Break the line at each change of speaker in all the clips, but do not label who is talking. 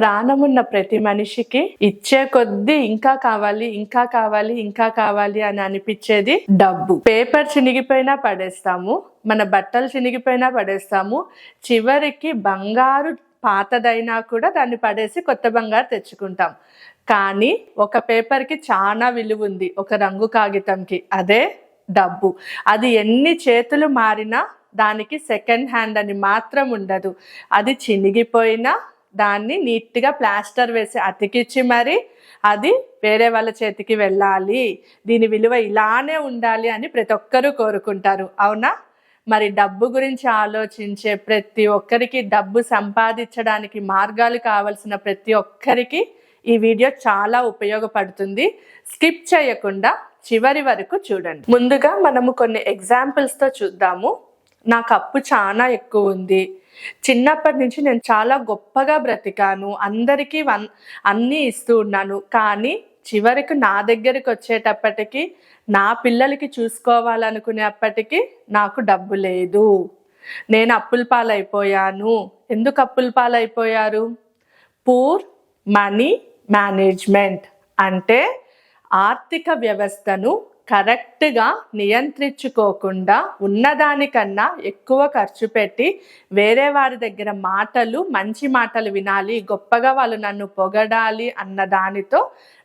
ప్రాణమున్న ప్రతి మనిషికి ఇచ్చే కొద్దీ ఇంకా కావాలి ఇంకా కావాలి ఇంకా కావాలి అని అనిపించేది డబ్బు. పేపర్ చినిగిపోయినా పడేస్తాము మన బట్టలు చినిగిపోయినా పడేస్తాము చివరికి బంగారు పాతదైనా కూడా దాన్ని పడేసి కొత్త బంగారు తెచ్చుకుంటాం. కానీ ఒక పేపర్కి చాలా విలువ ఉంది ఒక రంగు కాగితంకి అదే డబ్బు. అది ఎన్ని చేతులు మారినా దానికి సెకండ్ హ్యాండ్ అని మాత్రం ఉండదు. అది చినిగిపోయినా దాన్ని నీట్గా ప్లాస్టర్ వేసి అతికిచ్చి మరి అది వేరే వాళ్ళ చేతికి వెళ్ళాలి. దీని విలువ ఇలానే ఉండాలి అని ప్రతి ఒక్కరూ కోరుకుంటారు. అవునా? మరి డబ్బు గురించి ఆలోచించే ప్రతి ఒక్కరికి డబ్బు సంపాదించడానికి మార్గాలు కావలసిన ప్రతి ఒక్కరికి ఈ వీడియో చాలా ఉపయోగపడుతుంది. స్కిప్ చేయకుండా చివరి వరకు చూడండి. ముందుగా మనము కొన్ని ఎగ్జాంపుల్స్తో చూద్దాము. నాకు అప్పు చాలా ఎక్కువ ఉంది. చిన్నప్పటి నుంచి నేను చాలా గొప్పగా బ్రతికాను. అందరికీ వన్ అన్నీ ఇస్తూ ఉన్నాను. కానీ చివరికి నా దగ్గరికి వచ్చేటప్పటికి నా పిల్లలకి చూసుకోవాలనుకునేప్పటికీ నాకు డబ్బు లేదు. నేను అప్పుల పాలైపోయాను. ఎందుకు అప్పుల పాలైపోయారు? పూర్ మనీ మేనేజ్మెంట్ అంటే ఆర్థిక వ్యవస్థను కరెక్ట్గా నియంత్రించుకోకుండా ఉన్నదానికన్నా ఎక్కువ ఖర్చు పెట్టి వేరే వారి దగ్గర మాటలు మంచి మాటలు వినాలి గొప్పగా వాళ్ళు నన్ను పొగడాలి అన్న దానితో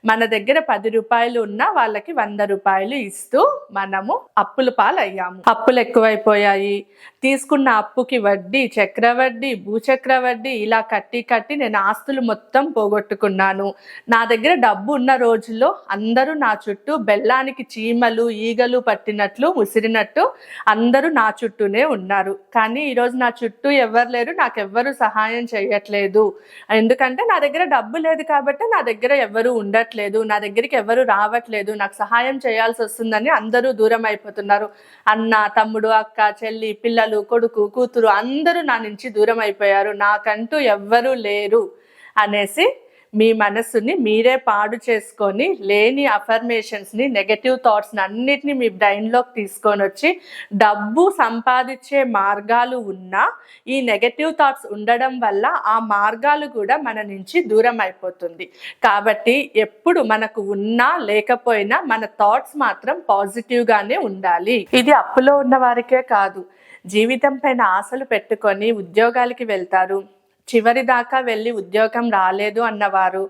మన దగ్గర పది రూపాయలు ఉన్నా వాళ్ళకి వంద రూపాయలు ఇస్తూ మనము అప్పుల పాలయ్యాము. అప్పులు ఎక్కువైపోయాయి. తీసుకున్న అప్పుకి వడ్డీ చక్రవడ్డీ భూచక్రవడ్డీ ఇలా కట్టి కట్టి నేను ఆస్తులు మొత్తం పోగొట్టుకున్నాను. నా దగ్గర డబ్బు ఉన్న రోజుల్లో అందరూ నా చుట్టూ బెల్లానికి చీమలు ఈగలు పట్టినట్లు ఉసిరినట్టు అందరూ నా చుట్టూనే ఉన్నారు. కానీ ఈరోజు నా చుట్టూ ఎవరు లేరు నాకు ఎవ్వరు సహాయం చేయట్లేదు. ఎందుకంటే నా దగ్గర డబ్బు లేదు కాబట్టి నా దగ్గర ఎవరు ఉండట్లేదు. నా దగ్గరికి ఎవరు రావట్లేదు నాకు సహాయం చేయాల్సి వస్తుందని అందరూ దూరం అయిపోతున్నారు. అన్న తమ్ముడు అక్క చెల్లి పిల్లలు కొడుకు కూతురు అందరూ నా నుంచి దూరం అయిపోయారు. నాకంటూ ఎవ్వరూ లేరు అనేసి మీ మనస్సుని మీరే పాడు చేసుకొని లేని అఫర్మేషన్స్ని నెగటివ్ థాట్స్ని అన్నిటినీ మీ బ్రెయిన్లోకి తీసుకొని వచ్చి డబ్బు సంపాదించే మార్గాలు ఉన్నా ఈ నెగటివ్ థాట్స్ ఉండడం వల్ల ఆ మార్గాలు కూడా మన నుంచి దూరం అయిపోతుంది. కాబట్టి ఎప్పుడు మనకు ఉన్నా లేకపోయినా మన థాట్స్ మాత్రం పాజిటివ్గానే ఉండాలి. ఇది అప్పులో ఉన్న వారికే కాదు. జీవితం పైన ఆశలు పెట్టుకొని ఉద్యోగాలకి వెళ్తారు. చివరి దాకా వెళ్ళి ఉద్యోగం రాలేదు అన్నవారు.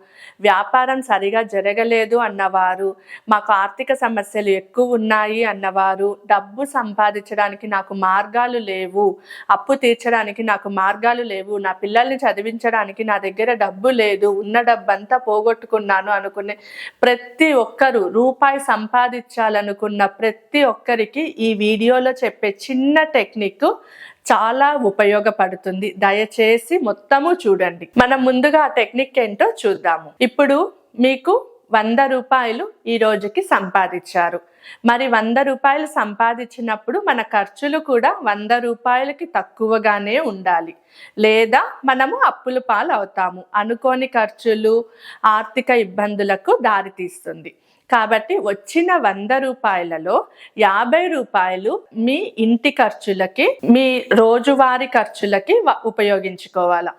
వ్యాపారం సరిగా జరగలేదు అన్నవారు. మాకు ఆర్థిక సమస్యలు ఎక్కువ ఉన్నాయి అన్నవారు. డబ్బు సంపాదించడానికి నాకు మార్గాలు లేవు. అప్పు తీర్చడానికి నాకు మార్గాలు లేవు. నా పిల్లల్ని చదివించడానికి నా దగ్గర డబ్బు లేదు. ఉన్న డబ్బంతా పోగొట్టుకున్నాను అనుకునే ప్రతి ఒక్కరు రూపాయి సంపాదించాలనుకున్న ప్రతి ఒక్కరికి ఈ వీడియోలో చెప్పే చిన్న టెక్నిక్ చాలా ఉపయోగపడుతుంది. దయచేసి మొత్తము చూడండి. మనం ముందుగా ఆ టెక్నిక్ ఏంటో చూద్దాము. ఇప్పుడు మీకు వంద రూపాయలు ఈ రోజుకి సంపాదించారు. మరి వంద రూపాయలు సంపాదించినప్పుడు మన ఖర్చులు కూడా వంద రూపాయలకి తక్కువగానే ఉండాలి. లేదా మనము అప్పుల పాలు అవుతాము అనుకోని ఖర్చులు ఆర్థిక ఇబ్బందులకు దారితీస్తుంది. కాబట్టి వచ్చిన వంద రూపాయలలో యాభై రూపాయలు మీ ఇంటి ఖర్చులకి మీ రోజువారీ ఖర్చులకి వ- ఉపయోగించుకోవాలా.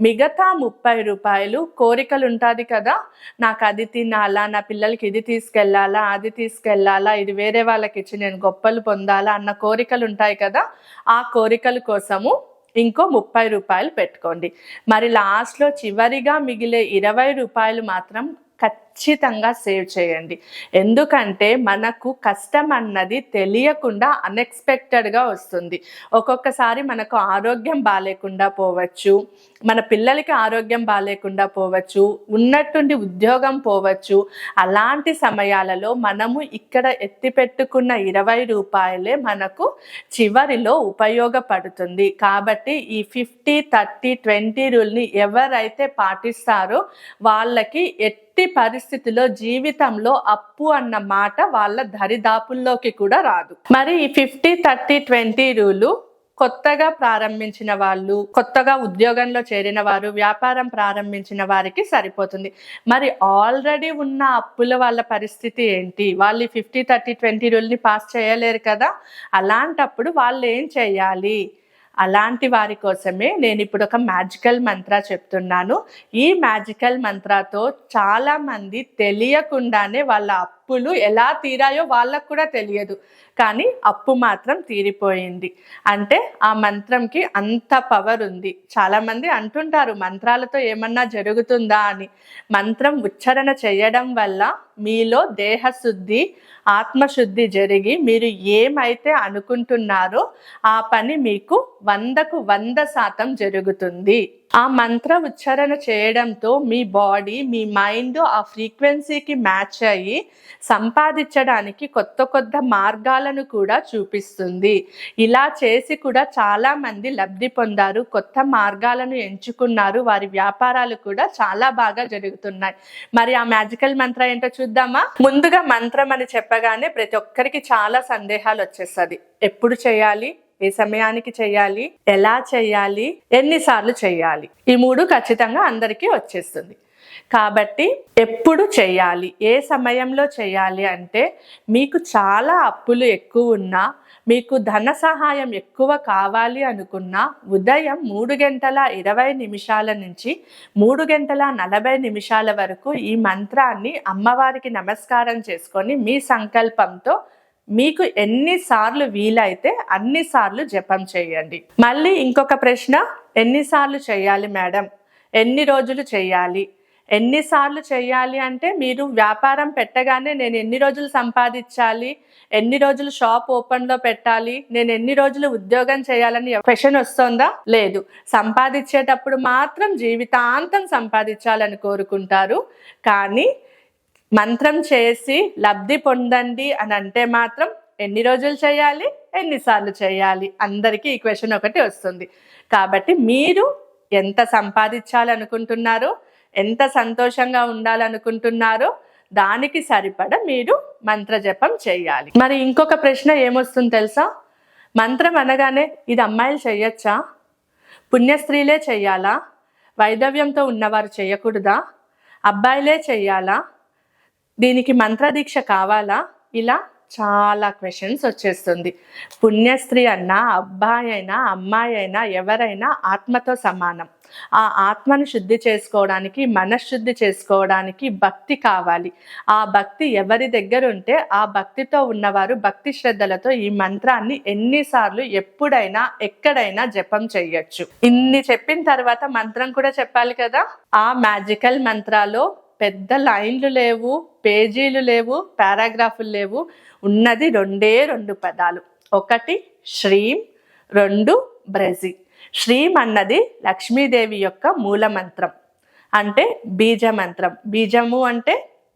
మిగతా ముప్పై రూపాయలు కోరికలు ఉంటుంది కదా నాకు అది తినాలా నా పిల్లలకి ఇది తీసుకెళ్ళాలా అది తీసుకెళ్ళాలా ఇది వేరే వాళ్ళకి ఇచ్చి నేను గొప్పలు పొందాలా అన్న కోరికలు ఉంటాయి కదా ఆ కోరికల కోసము ఇంకో ముప్పై రూపాయలు పెట్టుకోండి. మరి లాస్ట్లో చివరిగా మిగిలే ఇరవై రూపాయలు మాత్రం ఖచ్చితంగా ఖచ్చితంగా సేవ్ చేయండి. ఎందుకంటే మనకు కష్టం అన్నది తెలియకుండా అన్ఎక్స్పెక్టెడ్గా వస్తుంది. ఒక్కొక్కసారి మనకు ఆరోగ్యం బాగాలేకుండా పోవచ్చు మన పిల్లలకి ఆరోగ్యం బాగాలేకుండా పోవచ్చు ఉన్నట్టుండి ఉద్యోగం పోవచ్చు. అలాంటి సమయాలలో మనము ఇక్కడ ఎత్తి పెట్టుకున్న ఇరవై రూపాయలే మనకు చివరిలో ఉపయోగపడుతుంది. కాబట్టి ఈ ఫిఫ్టీ థర్టీ ట్వంటీ రూల్ని ఎవరైతే పాటిస్తారో వాళ్ళకి ఎట్టి పరిస్థితిలో జీవితంలో అప్పు అన్న మాట వాళ్ళ దరిదాపుల్లోకి కూడా రాదు. మరి ఈ ఫిఫ్టీ థర్టీ ట్వంటీ రూలు కొత్తగా ప్రారంభించిన వాళ్ళు కొత్తగా ఉద్యోగంలో చేరిన వారు వ్యాపారం ప్రారంభించిన వారికి సరిపోతుంది. మరి ఆల్రెడీ ఉన్న అప్పుల వాళ్ళ పరిస్థితి ఏంటి? వాళ్ళు ఫిఫ్టీ థర్టీ ట్వంటీ రూల్ని పాస్ చేయలేరు కదా? అలాంటప్పుడు వాళ్ళు ఏం చేయాలి? అలాంటి వారి కోసమే నేను ఇప్పుడు ఒక మ్యాజికల్ మంత్ర చెప్తున్నాను. ఈ మ్యాజికల్ మంత్రతో చాలామంది తెలియకుండానే వాళ్ళ అప్పులు ఎలా తీరాయో వాళ్ళకు కూడా తెలియదు. కానీ అప్పు మాత్రం తీరిపోయింది. అంటే ఆ మంత్రంకి అంత పవర్ ఉంది. చాలామంది అంటుంటారు మంత్రాలతో ఏమన్నా జరుగుతుందా అని. మంత్రం ఉచ్చారణ చేయడం వల్ల మీలో దేహశుద్ధి ఆత్మశుద్ధి జరిగి మీరు ఏమైతే అనుకుంటున్నారో ఆ పని మీకు వందకు వంద శాతం జరుగుతుంది. ఆ మంత్ర ఉచ్చారణ చేయడంతో మీ బాడీ మీ మైండ్ ఆ ఫ్రీక్వెన్సీకి మ్యాచ్ అయ్యి సంపాదించడానికి కొత్త కొత్త మార్గాలను కూడా చూపిస్తుంది. ఇలా చేసి కూడా చాలా మంది లబ్ధి పొందారు కొత్త మార్గాలను ఎంచుకున్నారు వారి వ్యాపారాలు కూడా చాలా బాగా జరుగుతున్నాయి. మరి ఆ మ్యాజికల్ మంత్ర ఏంటో చూద్దామా? ముందుగా మంత్రం అని చెప్పగానే ప్రతి ఒక్కరికి చాలా సందేహాలు వచ్చేస్తుంది. ఎప్పుడు చేయాలి? ఏ సమయానికి చేయాలి ఎలా చేయాలి ఎన్నిసార్లు చేయాలి. ఈ మూడు ఖచ్చితంగా అందరికీ వచ్చేస్తుంది. కాబట్టి ఎప్పుడు చేయాలి ఏ సమయంలో చేయాలి అంటే మీకు చాలా అప్పులు ఎక్కువ ఉన్నా మీకు ధన సహాయం ఎక్కువ కావాలి అనుకున్న ఉదయం మూడు గంటల ఇరవై నిమిషాల నుంచి మూడు గంటల నలభై నిమిషాల వరకు ఈ మంత్రాన్ని అమ్మవారికి నమస్కారం చేసుకొని మీ సంకల్పంతో మీకు ఎన్నిసార్లు వీలైతే అన్నిసార్లు జపం చేయండి. మళ్ళీ ఇంకొక ప్రశ్న ఎన్నిసార్లు చేయాలి మేడం? ఎన్ని రోజులు చేయాలి? ఎన్నిసార్లు చేయాలి అంటే మీరు వ్యాపారం పెట్టగానే నేను ఎన్ని రోజులు సంపాదించాలి? ఎన్ని రోజులు షాప్ ఓపెన్లో పెట్టాలి? నేను ఎన్ని రోజులు ఉద్యోగం చేయాలని క్వశ్చన్ వస్తుందా? లేదు. సంపాదించేటప్పుడు మాత్రం జీవితాంతం సంపాదించాలని కోరుకుంటారు. కానీ మంత్రం చేసి లబ్ధి పొందండి అని అంటే మాత్రం ఎన్ని రోజులు చేయాలి ఎన్నిసార్లు చేయాలి? అందరికీ ఈ క్వశ్చన్ ఒకటి వస్తుంది. కాబట్టి మీరు ఎంత సంపాదించాలనుకుంటున్నారో ఎంత సంతోషంగా ఉండాలనుకుంటున్నారో దానికి సరిపడ మీరు మంత్ర జపం చేయాలి. మరి ఇంకొక ప్రశ్న ఏమొస్తుంది తెలుసా? మంత్రం అనగానే ఇది అమ్మాయిలు చేయొచ్చా? పుణ్యస్త్రీలే చెయ్యాలా వైదవ్యంతో ఉన్నవారు చేయకూడదా? అబ్బాయిలే చెయ్యాలా దీనికి మంత్రదీక్ష కావాలా? ఇలా చాలా క్వశ్చన్స్ వచ్చేస్తుంది. పుణ్యస్త్రీ అన్నా అబ్బాయి అయినా అమ్మాయి అయినా ఎవరైనా ఆత్మతో సమానం. ఆ ఆత్మను శుద్ధి చేసుకోవడానికి మనశ్శుద్ధి చేసుకోవడానికి భక్తి కావాలి. ఆ భక్తి ఎవరి దగ్గర ఉంటే ఆ భక్తితో ఉన్నవారు భక్తి శ్రద్ధలతో ఈ మంత్రాన్ని ఎన్నిసార్లు ఎప్పుడైనా ఎక్కడైనా జపం చెయ్యొచ్చు ఇన్ని చెప్పిన తర్వాత మంత్రం కూడా చెప్పాలి కదా? ఆ మ్యాజికల్ మంత్రాలో పెద్ద లైన్లు లేవు పేజీలు లేవు పారాగ్రాఫులు లేవు. ఉన్నది రెండే రెండు పదాలు. ఒకటి శ్రీం రెండు బ్రెజి. శ్రీం అన్నది లక్ష్మీదేవి యొక్క మూల మంత్రం అంటే బీజ మంత్రం బీజము అంటే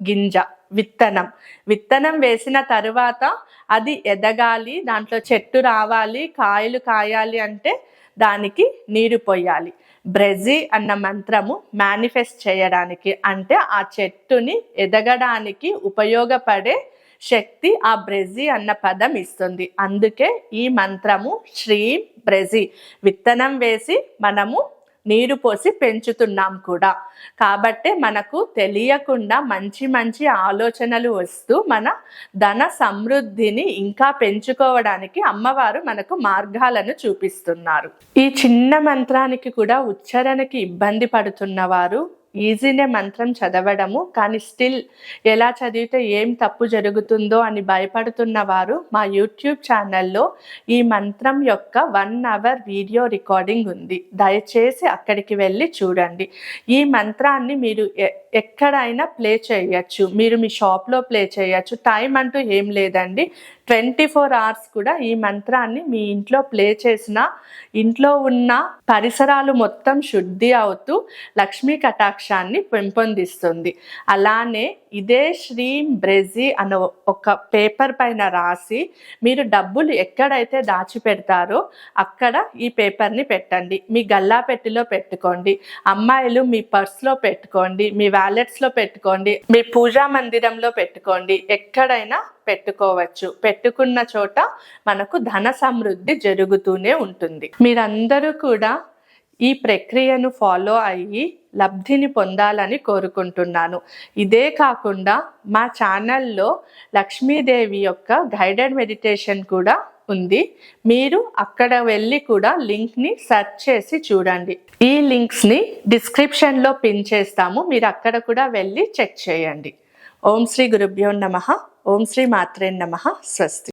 గింజ విత్తనం. విత్తనం వేసిన తరువాత అది ఎదగాలి దాంట్లో చెట్టు రావాలి కాయలు కాయాలి అంటే దానికి నీరు పోయాలి. బ్రెజి అన్న మంత్రము మేనిఫెస్ట్ చేయడానికి అంటే ఆ చెట్టుని ఎదగడానికి ఉపయోగపడే శక్తి ఆ బ్రెజీ అన్న పదం ఇస్తుంది. అందుకే ఈ మంత్రము శ్రీ బ్రెజి విత్తనం వేసి మనము నీరు పోసి పెంచుతున్నాం కూడా. కాబట్టే మనకు తెలియకుండా మంచి మంచి ఆలోచనలు వస్తూ మన ధన సమృద్ధిని ఇంకా పెంచుకోవడానికి అమ్మవారు మనకు మార్గాలను చూపిస్తున్నారు. ఈ చిన్న మంత్రానికి కూడా ఉచ్చారణకి ఇబ్బంది పడుతున్నవారు ఈజీనే మంత్రం చదవడము కానీ స్టిల్ ఎలా చదివితే ఏం తప్పు జరుగుతుందో అని భయపడుతున్న వారు మా యూట్యూబ్ ఛానల్లో ఈ మంత్రం యొక్క వన్ అవర్ వీడియో రికార్డింగ్ ఉంది. దయచేసి అక్కడికి వెళ్ళి చూడండి. ఈ మంత్రాన్ని మీరు ఎ- ఎక్కడైనా ప్లే చేయొచ్చు. మీరు మీ షాప్లో ప్లే చేయొచ్చు. టైం అంటూ ఏం లేదండి. ట్వంటీ ఫోర్ అవర్స్ కూడా ఈ మంత్రాన్ని మీ ఇంట్లో ప్లే చేసిన ఇంట్లో ఉన్న పరిసరాలు మొత్తం శుద్ధి అవుతూ లక్ష్మీ కటాక్షాన్ని పెంపొందిస్తుంది. అలానే ఇదే శ్రీం బ్రెజి అనే ఒక పేపర్ పైన రాసి మీరు డబ్బులు ఎక్కడైతే దాచిపెడతారో అక్కడ ఈ పేపర్ని పెట్టండి. మీ గల్లా పెట్టిలో పెట్టుకోండి. అమ్మాయిలు మీ పర్స్లో పెట్టుకోండి. మీ వ్యాలెట్స్లో పెట్టుకోండి. మీ పూజా మందిరంలో పెట్టుకోండి. ఎక్కడైనా పెట్టుకోవచ్చు. పెట్టుకున్న చోట మనకు ధన సమృద్ధి జరుగుతూనే ఉంటుంది. మీరందరూ కూడా ఈ ప్రక్రియను ఫాలో అయ్యి లబ్ధిని పొందాలని కోరుకుంటున్నాను. ఇదే కాకుండా మా ఛానల్లో లక్ష్మీదేవి యొక్క గైడెడ్ మెడిటేషన్ కూడా ఉంది. మీరు అక్కడ వెళ్ళి కూడా లింక్ని సెర్చ్ చేసి చూడండి. ఈ లింక్స్ని డిస్క్రిప్షన్లో పిన్ చేస్తాము. మీరు అక్కడ కూడా వెళ్ళి చెక్ చేయండి. ఓం శ్రీ గురుభ్యో నమ. ఓం శ్రీ మాత్రే నమ స్వస్తి